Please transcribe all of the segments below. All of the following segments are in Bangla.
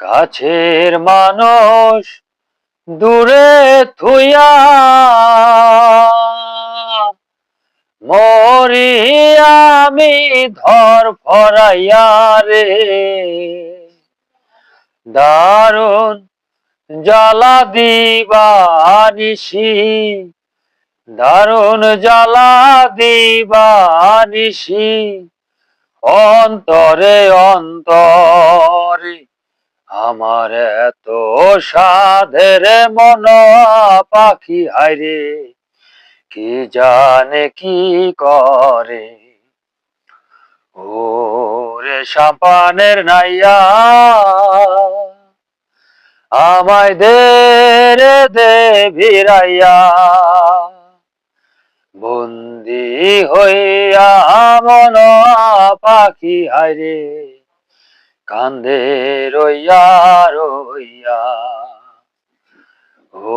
কাছের মানুষ দূরে থুইয়া মরি আমি ধর ফরাইয়া রে। দারুণ জ্বালা দিবানিসি দারুণ জ্বালা দিবানিসি অন্তরে অন্তরে আমার এত সাধের মন পাখি হায়রে কি জানে কি করে? ওরে সাপানের নাইয়া, আমায় দে রে দে ভিড়াইয়া। বন্দি হইয়া মন পাখি হায়রে কান্দে রইয়া রইয়া। ও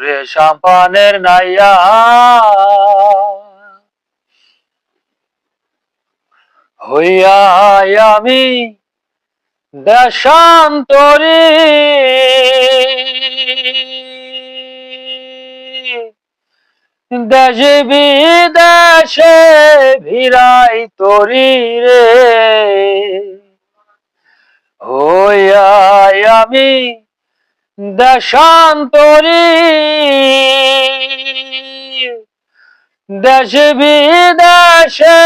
রে সাম্পানের নাইয়া। হইয়া আমি দেশান্তরী। দেশে বিদেশে ভিড়াই তরি রে হইয়া আমি দেশান্তরী। দেশে বিদেশে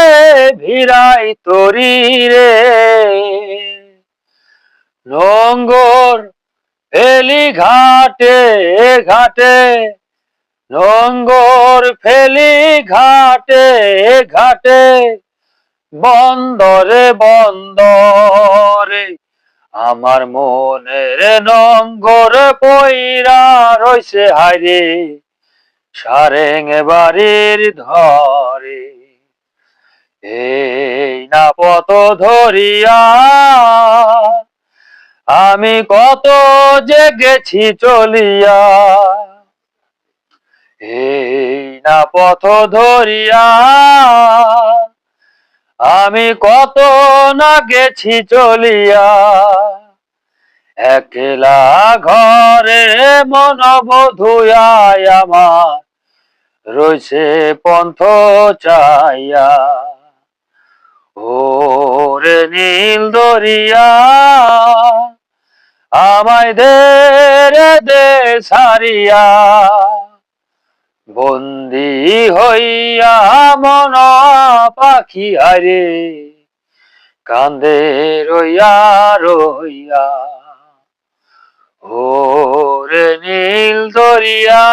ভিড়াই তরি রে। নোঙ্গর ফেলি ঘাটে ঘাটে। নোঙ্গর ফেলি ঘাটে ঘাটে। বন্দরে বন্দরে আমার মনের নঙ্গর পইরা রইছে হাইরে সারেং বাড়ির ধরে। এই না পত ধরিয়া আমি কত যে গেছি চলিয়া। এই না পথ ধরিয়া আমি কত না গেছি চলিয়া, একলা ঘরে মন বধুয়ায় আমার রয়েছে পন্থ চাইয়া। ও রে নীল দরিয়া, আমায় দে রে দে সারিয়া। বন্দি হইয়া মন পাখি আরে কান্দে রইয়া রইয়া। ও রে নীল দরিয়া।